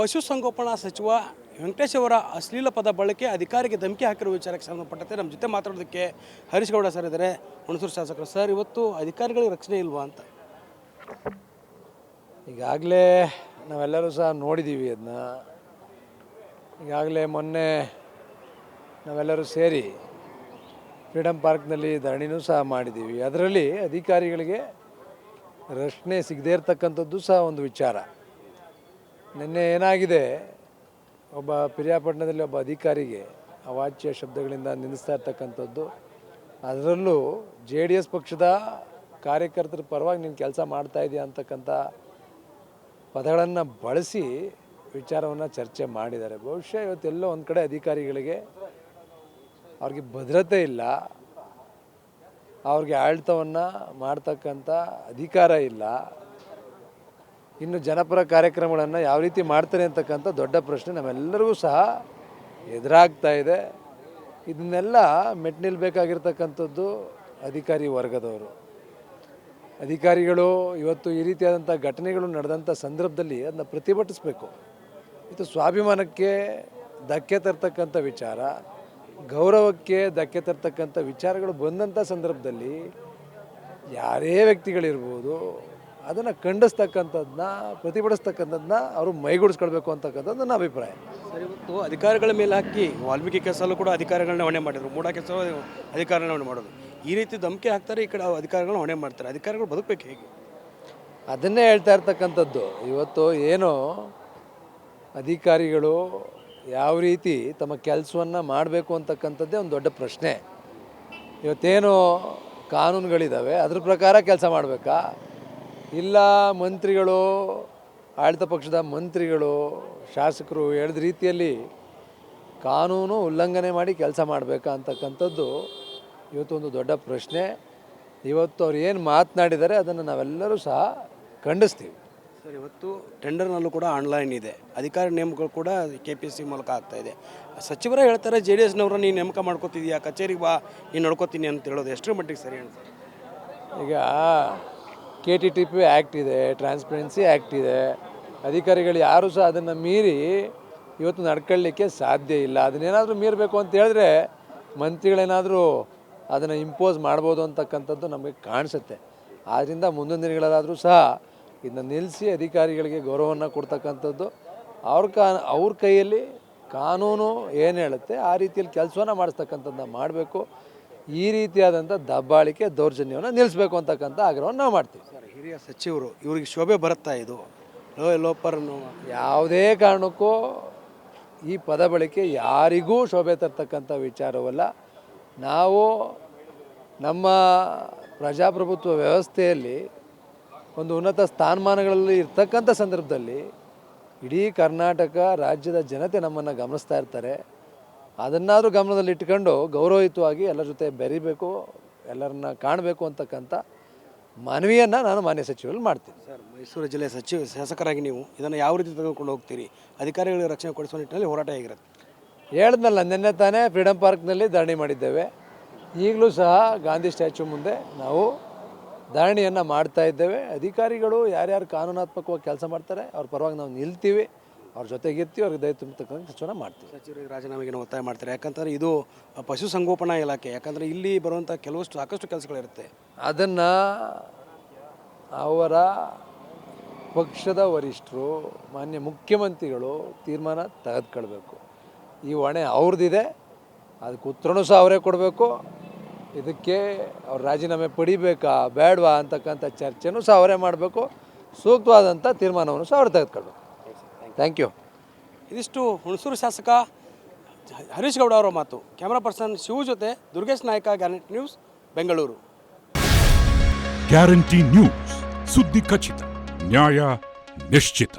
ಪಶುಸಂಗೋಪನಾ ಸಚಿವ ವೆಂಕಟೇಶ್ ಅವರ ಅಶ್ಲೀಲ ಪದ ಬಳಕೆ ಅಧಿಕಾರಿಗೆ ಧಮಕಿ ಹಾಕಿರುವ ವಿಚಾರಕ್ಕೆ ಸಂಬಂಧಪಟ್ಟಂತೆ ನಮ್ಮ ಜೊತೆ ಮಾತಾಡೋದಕ್ಕೆ ಹರೀಶ್ ಗೌಡ ಸರ್ ಇದ್ದಾರೆ. ಹುಣಸೂರು ಶಾಸಕರು, ಸರ್, ಇವತ್ತು ಅಧಿಕಾರಿಗಳಿಗೆ ರಕ್ಷಣೆ ಇಲ್ವಾ ಅಂತ? ಈಗಾಗಲೇ ನಾವೆಲ್ಲರೂ ಸಹ ನೋಡಿದ್ದೀವಿ ಅದನ್ನ ಈಗಾಗಲೇ ಮೊನ್ನೆ ನಾವೆಲ್ಲರೂ ಸೇರಿ ಫ್ರೀಡಮ್ ಪಾರ್ಕ್ನಲ್ಲಿ ಧರಣಿನೂ ಸಹ ಮಾಡಿದ್ದೀವಿ ಅದರಲ್ಲಿ ಅಧಿಕಾರಿಗಳಿಗೆ ರಕ್ಷಣೆ ಸಿಗದೇ ಇರತಕ್ಕಂಥದ್ದು ಸಹ ಒಂದು ವಿಚಾರ. ನಿನ್ನೆ ಏನಾಗಿದೆ? ಒಬ್ಬ ಪಿರಿಯಾಪಟ್ಟಣದಲ್ಲಿ ಒಬ್ಬ ಅಧಿಕಾರಿಗೆ ಅವಾಚ್ಯ ಶಬ್ದಗಳಿಂದ ನಿಲ್ಲಿಸ್ತಾ ಇರ್ತಕ್ಕಂಥದ್ದು. ಅದರಲ್ಲೂ ಜೆ ಡಿ ಎಸ್ ಪಕ್ಷದ ಕಾರ್ಯಕರ್ತರ ಪರವಾಗಿ ನೀನು ಕೆಲಸ ಮಾಡ್ತಾ ಇದೆಯಾ ಅಂತಕ್ಕಂಥ ಪದಗಳನ್ನು ಬಳಸಿ ವಿಚಾರವನ್ನು ಚರ್ಚೆ ಮಾಡಿದ್ದಾರೆ. ಬಹುಶಃ ಇವತ್ತೆಲ್ಲೋ ಒಂದು ಕಡೆ ಅಧಿಕಾರಿಗಳಿಗೆ ಅವ್ರಿಗೆ ಭದ್ರತೆ ಇಲ್ಲ. ಅವ್ರಿಗೆ ಆಡಳಿತವನ್ನು ಮಾಡ್ತಕ್ಕಂಥ ಅಧಿಕಾರ ಇಲ್ಲ. ಇನ್ನು ಜನಪರ ಕಾರ್ಯಕ್ರಮಗಳನ್ನು ಯಾವ ರೀತಿ ಮಾಡ್ತಾರೆ ಅಂತಕ್ಕಂಥ ದೊಡ್ಡ ಪ್ರಶ್ನೆ ನಮ್ಮೆಲ್ಲರಿಗೂ ಸಹ ಎದುರಾಗ್ತಾ ಇದೆ. ಇದನ್ನೆಲ್ಲ ಮೆಟ್ ನಿಲ್ಬೇಕಾಗಿರ್ತಕ್ಕಂಥದ್ದು ಅಧಿಕಾರಿ ವರ್ಗದವರು. ಅಧಿಕಾರಿಗಳು ಇವತ್ತು ಈ ರೀತಿಯಾದಂಥ ಘಟನೆಗಳು ನಡೆದಂಥ ಸಂದರ್ಭದಲ್ಲಿ ಅದನ್ನ ಪ್ರತಿಭಟಿಸಬೇಕು. ಇದು ಸ್ವಾಭಿಮಾನಕ್ಕೆ ಧಕ್ಕೆ ತರ್ತಕ್ಕಂಥ ವಿಚಾರ, ಗೌರವಕ್ಕೆ ಧಕ್ಕೆ ತರ್ತಕ್ಕಂಥ ವಿಚಾರಗಳು ಬಂದಂಥ ಸಂದರ್ಭದಲ್ಲಿ ಯಾರೇ ವ್ಯಕ್ತಿಗಳಿರ್ಬೋದು ಅದನ್ನು ಖಂಡಿಸ್ತಕ್ಕಂಥದ್ದನ್ನ ಪ್ರತಿಭಟಿಸ್ತಕ್ಕಂಥದ್ದನ್ನ ಅವರು ಮೈಗೂಡಿಸ್ಕೊಳ್ಬೇಕು ಅಂತಕ್ಕಂಥದ್ದು ನನ್ನ ಅಭಿಪ್ರಾಯ. ಸರಿ ಇವತ್ತು ಅಧಿಕಾರಿಗಳ ಮೇಲೆ ಹಾಕಿ ವಾಲ್ಮೀಕಿ ಕೆಲಸಲ್ಲೂ ಕೂಡ ಅಧಿಕಾರಿಗಳನ್ನ ಹೊಣೆ ಮಾಡಿದ್ರು. ಮೂಡ ಕೆಲಸ ಅಧಿಕಾರಿಗಳನ್ನ ಹೊಣೆ ಮಾಡೋದು. ಈ ರೀತಿ ಧಮಕಿ ಹಾಕ್ತಾರೆ ಈ ಕಡೆ ಅಧಿಕಾರಿಗಳನ್ನ ಹೊಣೆ ಮಾಡ್ತಾರೆ. ಅಧಿಕಾರಿಗಳು ಬದುಕಬೇಕು ಹೇಗೆ? ಅದನ್ನೇ ಹೇಳ್ತಾ ಇರ್ತಕ್ಕಂಥದ್ದು. ಇವತ್ತು ಏನು ಅಧಿಕಾರಿಗಳು ಯಾವ ರೀತಿ ತಮ್ಮ ಕೆಲಸವನ್ನು ಮಾಡಬೇಕು ಅಂತಕ್ಕಂಥದ್ದೇ ಒಂದು ದೊಡ್ಡ ಪ್ರಶ್ನೆ. ಇವತ್ತೇನು ಕಾನೂನುಗಳಿದ್ದಾವೆ ಅದ್ರ ಪ್ರಕಾರ ಕೆಲಸ ಮಾಡಬೇಕಾ? ಇಲ್ಲ ಮಂತ್ರಿಗಳು ಆಡಳಿತ ಪಕ್ಷದ ಮಂತ್ರಿಗಳು ಶಾಸಕರು ಹೇಳಿದ ರೀತಿಯಲ್ಲಿ ಕಾನೂನು ಉಲ್ಲಂಘನೆ ಮಾಡಿ ಕೆಲಸ ಮಾಡಬೇಕಾ ಅಂತಕ್ಕಂಥದ್ದು ಇವತ್ತು ಒಂದು ದೊಡ್ಡ ಪ್ರಶ್ನೆ. ಇವತ್ತು ಅವ್ರು ಏನು ಮಾತನಾಡಿದ್ದಾರೆ ಅದನ್ನು ನಾವೆಲ್ಲರೂ ಸಹ ಖಂಡಿಸ್ತೀವಿ. ಸರ್ ಇವತ್ತು ಟೆಂಡರ್ನಲ್ಲೂ ಕೂಡ ಆನ್ಲೈನ್ ಇದೆ. ಅಧಿಕಾರಿ ನೇಮಕಗಳು ಕೂಡ ಕೆ ಪಿ ಎಸ್ ಸಿ ಮೂಲಕ ಆಗ್ತಾ ಇದೆ. ಸಚಿವರೇ ಹೇಳ್ತಾರೆ ಜೆ ಡಿ ಎಸ್ನವ್ರ ನೀನು ನೇಮಕ ಮಾಡ್ಕೋತಿದ್ಯಾ ಕಚೇರಿಗೆ ಬಾ ನೀನು ನೋಡ್ಕೋತೀನಿ ಅಂತ ಹೇಳೋದು ಎಷ್ಟರ ಮಟ್ಟಿಗೆ ಸರಿ ಅಂತ ಈಗ K T T P act ಇದೆ ಟ್ರಾನ್ಸ್ಪರೆನ್ಸಿ ಆ್ಯಕ್ಟ್ ಇದೆ. ಅಧಿಕಾರಿಗಳು ಯಾರು ಸಹ ಅದನ್ನು ಮೀರಿ ಇವತ್ತು ನಡ್ಕೊಳ್ಳಿಕ್ಕೆ ಸಾಧ್ಯ ಇಲ್ಲ. ಅದನ್ನೇನಾದರೂ ಮೀರಬೇಕು ಅಂತ ಹೇಳಿದ್ರೆ ಮಂತ್ರಿಗಳೇನಾದರೂ ಅದನ್ನು ಇಂಪೋಸ್ ಮಾಡ್ಬೋದು ಅಂತಕ್ಕಂಥದ್ದು ನಮಗೆ ಕಾಣಿಸುತ್ತೆ. ಆದ್ದರಿಂದ ಮುಂದಿನ ದಿನಗಳಲ್ಲಾದರೂ ಸಹ ಇದನ್ನ ನಿಲ್ಲಿಸಿ ಅಧಿಕಾರಿಗಳಿಗೆ ಗೌರವವನ್ನು ಕೊಡ್ತಕ್ಕಂಥದ್ದು. ಅವ್ರ ಕಾ, ಅವ್ರ ಕೈಯಲ್ಲಿ ಕಾನೂನು ಏನು ಹೇಳುತ್ತೆ ಆ ರೀತಿಯಲ್ಲಿ ಕೆಲಸವನ್ನು ಮಾಡಿಸ್ತಕ್ಕಂಥದ್ದನ್ನ ಮಾಡಬೇಕು. ಈ ರೀತಿಯಾದಂಥ ದಬ್ಬಾಳಿಕೆ ದೌರ್ಜನ್ಯವನ್ನು ನಿಲ್ಲಿಸಬೇಕು ಅಂತಕ್ಕಂಥ ಆಗ್ರಹವನ್ನು ನಾವು ಮಾಡ್ತೀವಿ. ಸರ್ ಹಿರಿಯ ಸಚಿವರು ಇವ್ರಿಗೆ ಶೋಭೆ ಬರುತ್ತಾ ಇದು? ಲೋ ಲೋಪರ್ ಯಾವುದೇ ಕಾರಣಕ್ಕೂ ಈ ಪದ ಬಳಕೆ ಯಾರಿಗೂ ಶೋಭೆ ತರ್ತಕ್ಕಂಥ ವಿಚಾರವಲ್ಲ. ನಾವು ನಮ್ಮ ಪ್ರಜಾಪ್ರಭುತ್ವ ವ್ಯವಸ್ಥೆಯಲ್ಲಿ ಒಂದು ಉನ್ನತ ಸ್ಥಾನಮಾನಗಳಲ್ಲಿ ಇರ್ತಕ್ಕಂಥ ಸಂದರ್ಭದಲ್ಲಿ ಇಡೀ ಕರ್ನಾಟಕ ರಾಜ್ಯದ ಜನತೆ ನಮ್ಮನ್ನು ಗಮನಿಸ್ತಾ ಇರ್ತಾರೆ. ಅದನ್ನಾದರೂ ಗಮನದಲ್ಲಿಟ್ಕೊಂಡು ಗೌರವಯುತವಾಗಿ ಎಲ್ಲರ ಜೊತೆ ಬೆರಿಬೇಕು ಎಲ್ಲರನ್ನ ಕಾಣಬೇಕು ಅಂತಕ್ಕಂಥ ಮನವಿಯನ್ನು ನಾನು ಮಾನ್ಯ ಸಚಿವರಲ್ಲಿ ಮಾಡ್ತೀನಿ. ಸರ್ ಮೈಸೂರು ಜಿಲ್ಲೆ ಸಚಿವ ಶಾಸಕರಾಗಿ ನೀವು ಇದನ್ನು ಯಾವ ರೀತಿ ತೆಗೆದುಕೊಂಡು ಹೋಗ್ತೀರಿ? ಅಧಿಕಾರಿಗಳಿಗೆ ರಕ್ಷಣೆ ಕೊಡಿಸುವ ನಿಟ್ಟಿನಲ್ಲಿ ಹೋರಾಟ ಹೇಗಿರುತ್ತೆ? ಹೇಳಿದ್ನಲ್ಲ ನಿನ್ನೆ ತಾನೇ ಫ್ರೀಡಮ್ ಪಾರ್ಕ್ನಲ್ಲಿ ಧರಣಿ ಮಾಡಿದ್ದೇವೆ. ಈಗಲೂ ಸಹ ಗಾಂಧಿ ಸ್ಟ್ಯಾಚ್ಯೂ ಮುಂದೆ ನಾವು ಧರಣಿಯನ್ನು ಮಾಡ್ತಾ ಇದ್ದೇವೆ. ಅಧಿಕಾರಿಗಳು ಯಾರ್ಯಾರು ಕಾನೂನಾತ್ಮಕವಾಗಿ ಕೆಲಸ ಮಾಡ್ತಾರೆ ಅವ್ರ ಪರವಾಗಿ ನಾವು ನಿಲ್ತೀವಿ. ಅವ್ರ ಜೊತೆಗಿರ್ತೀವಿ ಅವ್ರಿಗೆ ದಯ ತುಂಬತಕ್ಕಂಥ ಸಚಿವನ ಮಾಡ್ತೀವಿ. ಸಚಿವರಿಗೆ ರಾಜೀನಾಮೆಗೆ ಒತ್ತಾಯ ಮಾಡ್ತಾರೆ. ಯಾಕಂದ್ರೆ ಇದು ಪಶುಸಂಗೋಪನಾ ಇಲಾಖೆ ಯಾಕಂದರೆ ಇಲ್ಲಿ ಬರುವಂಥ ಕೆಲವಷ್ಟು ಸಾಕಷ್ಟು ಕೆಲಸಗಳಿರುತ್ತೆ. ಅದನ್ನು ಅವರ ಪಕ್ಷದ ವರಿಷ್ಠರು ಮಾನ್ಯ ಮುಖ್ಯಮಂತ್ರಿಗಳು ತೀರ್ಮಾನ ತೆಗೆದುಕೊಳ್ಬೇಕು. ಈ ಹೊಣೆ ಅವ್ರದ್ದಿದೆ ಅದಕ್ಕೆ ಉತ್ತರನೂ ಸಹ ಅವರೇ ಕೊಡಬೇಕು. ಇದಕ್ಕೆ ಅವ್ರು ರಾಜೀನಾಮೆ ಪಡಿಬೇಕಾ ಬೇಡವಾ ಅಂತಕ್ಕಂಥ ಚರ್ಚೆನೂ ಸಹ ಅವರೇ ಮಾಡಬೇಕು. ಸೂಕ್ತವಾದಂಥ ತೀರ್ಮಾನವನ್ನು ಸಹ ಅವ್ರು ತೆಗೆದುಕೊಳ್ಬೇಕು. ಥ್ಯಾಂಕ್ ಯು ಇದಿಷ್ಟು ಹುಣಸೂರು ಶಾಸಕ ಹರೀಶ್ ಗೌಡ ಅವರ ಮಾತು. ಕ್ಯಾಮ್ರಾ ಪರ್ಸನ್ ಶಿವು ಜೊತೆ Durgesh Nayaka guarantee news Bengaluru guarantee news ಸುದ್ದಿ ಖಚಿತ ನ್ಯಾಯ ನಿಶ್ಚಿತ